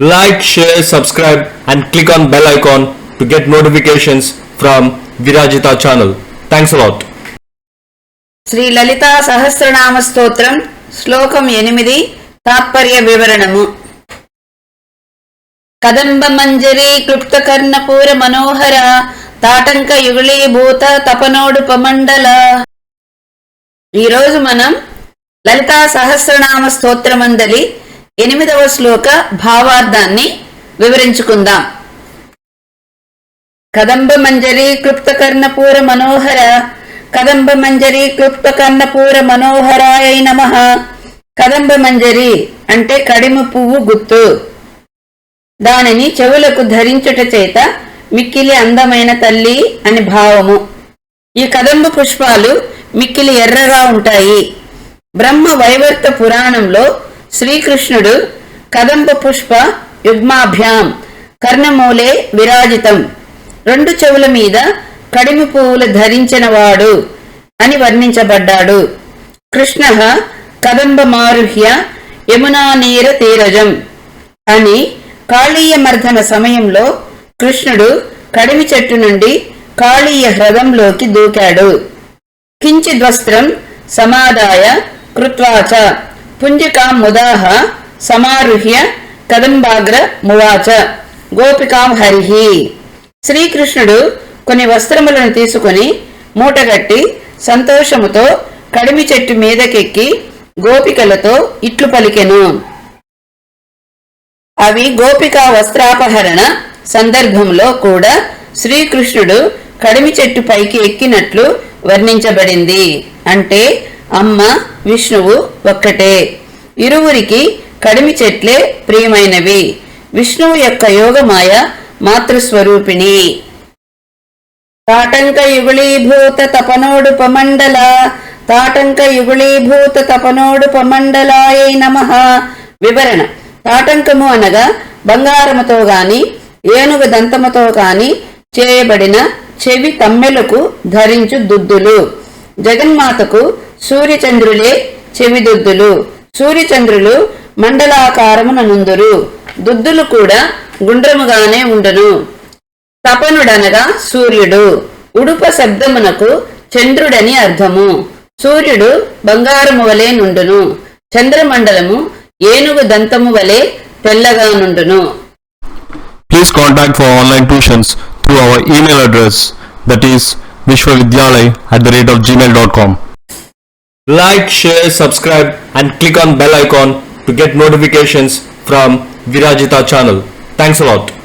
Like, share, subscribe and click on bell icon to get notifications from Virajita channel. Thanks a lot. Shri Lalitha Sahasranama Stotram శ్లోకం ఎనిమిది తాత్పర్య వివరణము కదంబ మంజరి క్లుప్త కర్ణపూర మనోహర తాటంక యుగళీభూత తపనోడు పమండల ఈరోజు మనం లలితా సహస్రనామ స్తోత్రమందలి ఎనిమిదవ శ్లోక భావార్థాన్ని వివరించుకుందాం. కదంబ మంజరి క్లుప్త కర్ణపూర మనోహర కదంబ మంజరి క్లుప్త కర్ణపూర మనోహరాయ నమ. కదంబ మంజరి అంటే కడిమ పువ్వు గుత్తు. దానిని చెవులకు ధరించుట చేత మిక్కిలి అందమైన తల్లి అని భావము. ఈ కదంబ పుష్పాలు మిక్కిలి ఎర్రగా ఉంటాయి. బ్రహ్మ వైవర్త పురాణంలో శ్రీకృష్ణుడు కదంబ పుష్ప యుగ్మాభ్యాం కర్ణమూలే విరాజితం. రెండు చెవుల మీద కడిమి పువ్వులు ధరించినవాడు అని వర్ణించబడ్డాడు. కృష్ణ కదంబ మారుహ్య యమునా నీర తీరజం అని కాళీయ మర్దన సమయంలో కృష్ణుడు కడిమి చెట్టు నుండి కాళీయ హ్రదంలోకి దూకాడు. కించిద్వస్త్రం సమాదాయ కృత్వాచ పుంజికాం ముదాహ సమారుహ్య కదంబాగ్ర మువాచ గోపికాం హరిహి శ్రీకృష్ణుడు కొన్ని వస్త్రములను తీసుకుని మూటగట్టి సంతోషముతో కడిమి చెట్టు మీదకెక్కి గోపికలతో ఇట్లు పలికెను. అవి గోపికా వస్త్రాపహరణ సందర్భంలో కూడా శ్రీకృష్ణుడు కడిమి చెట్టు పైకి ఎక్కినట్లు వర్ణించబడింది. అంటే అమ్మ విష్ణువు ఒక్కటే. ఇరువురికి కడిమి చెట్లే ప్రియమైనవి. విష్ణువు యొక్క యోగమాయ మాతృస్వరూపిణి. తాటంక యుగుళీభూత తపనోడు పమండల తాటంక యుగుళీభూత తపనోడు పమండలాయే నమ. వివరణ తాటంకము అనగా బంగారముతో గాని ఏనుగు దంతముతో గాని చేయబడిన చెవి తమ్మెలకు ధరించు దుద్దులు. జగన్మాతకు సూర్యచంద్రులే చెవిదుద్దులు. సూర్యచంద్రులు మండలాకారమున నుందురు దుద్దులు కూడా గుండ్రముగానే ఉండను. తపనుడనగా సూర్యుడు. ఉడుప శబ్దమునకు చంద్రుడని అర్థము. సూర్యుడు బంగారము వలె నుండును. చంద్రమండలము ఏనుగు దంతము వలె తెల్లగా నుండును. Please contact for online tuitions through our email address that is Vishwavidyalaya at the rate of Gmail dot com Like, share, subscribe and click on bell icon to get notifications from Virajita channel. Thanks a lot.